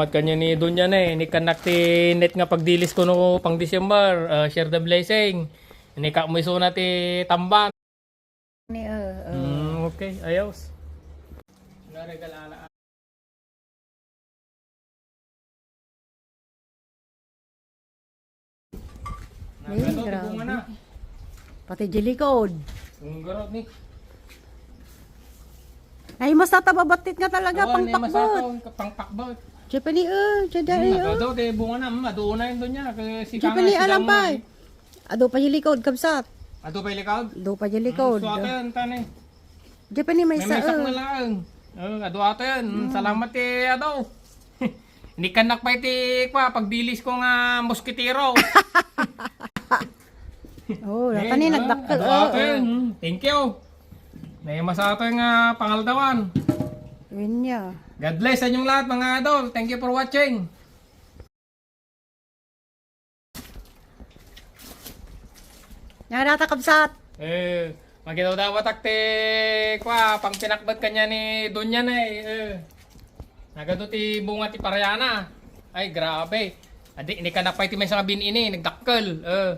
Mat kanya ni Dunya na eh. Ni kanak ti net nga pagdilis ko no pang December. Uh, share the blessing. Ni ka mo iso na ti tamban. Ni, uh, uh. Mm, okay, ayos. Naregalala. Ay, Nagano, grabe. Pati jilikod. Ang garot ni. Ay, mas tatababatit nga talaga, ni pangpakbot. masakaw, pangpakbot. Jepani, uh, jada, Hmm, uh. Nagado, kay bunga na, mm, aduo na yun doon niya. Kaya si Kanga, si alam pa. eh. Ado pa jilikod, kabsat. Ato pa ilikaw? Ado pa jilikod. So ato yan, tanay. Jepani, may sa, may sak na uh. lang. Oh, ado ato yan. Salamat eh, ado. Hindi ka nakpay ti kwa, pagdilis ko nga moskitero. Oh, Eh, tani ah, nagdakkel. ado Oh. Mm, Thank you. May masato nga pangaldawan. Yun niya. God bless sa inyong lahat mga adol. Thank you for watching. Nga nata kabsat. Eh, magitaw daw takte kwa pang pinakbat kanya ni Dunya na eh. eh. Nagado ti bunga ti Parayana. Ay grabe. Adi ini ka na pa iti may sa binini nagdakkel. Eh.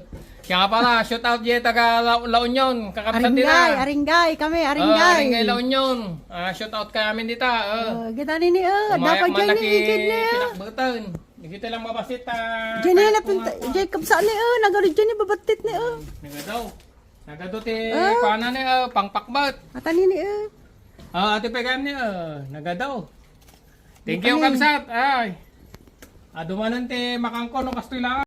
Kaya nga pala, shoot out diye taga La, La Union, kakapsat Aringgay, nila. aringgay, kami, Ah, aringgay. Aringgay La Union. Ah, shoot out kami dita. Eh. Oh, kita ni ni, uh, Umayak dapat dyan na ni ki ikid ni, uh. pinakbatan. Hindi kita lang mabasit. ah, Dyan na kung dyan kabsat ni, uh, nagalit dyan ni, babatit ni, uh. Nagadaw. Nagado ti Ah. pana ni uh, pangpakbat. Atani ni, uh. Ah, ate pegam ni uh, nagadaw. Thank you kamsat. Ay. Adumanan ti makangko no kastoy lang.